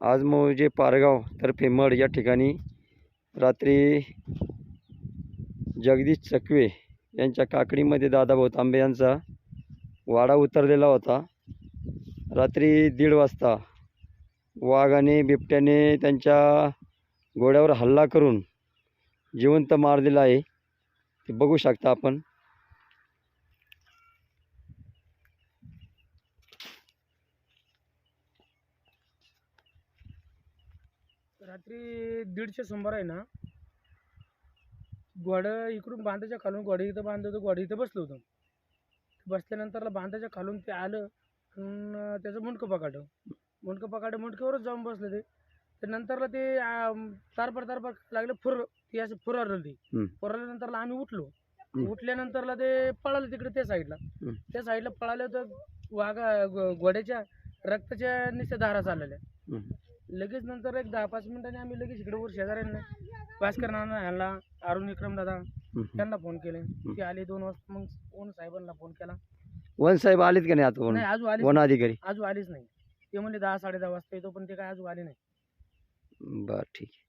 आज मौजे पारगाव तर्फे मड या ठिकाणी रात्री जगदीश चकवे यांच्या काकडीमध्ये दादाभाऊ तांबे यांचा वाडा उतरलेला होता. रात्री दीड वाजता वाघाने बिबट्याने त्यांच्या घोड्यावर हल्ला करून जिवंत मार दिला आहे. ते बघू शकता आपण. रात्री दीडशे सुमार आहे ना घोडं इकडून बांधाच्या खालून घोडं इथं बांधलं होतं घोडं इथं बसलं होतं बसल्यानंतरला बांधाच्या खालून ते आलं त्याचं मुंडकं पकडलं मुंडकं पकडलं मुंडक्यावरच जाऊन बसलं ते तर नंतरला ते तारपर तारपर लागलं फुर ती असं फुरारलं ते हम्म. फुरारल्यानंतरला आम्ही उठलो. उठल्यानंतरला ते पळालं तिकडे त्या साईडला. त्या साईडला पळाले तर वाघा घोड्याच्या रक्ताच्या नुसत्या धारा चाललेल्या. लगेच नंतर एक दहा पाच मिनिटांनी आम्ही लगेच इकडे वर शेजाऱ्यांना भास्कर नाना ह्यांना अरुण विक्रम दादा. त्यांना फोन केले. ते आले दोन वाजता. मग कोण साहेबांना फोन केला. वन साहेब आलेत का नाही आता नाही अजून आलीच वन अधिकारी. अजून आलीच नाही. ते म्हणले दहा साडे दहा वाजता येतो पण ते काय अजून आले नाही. बरं ठीक आहे.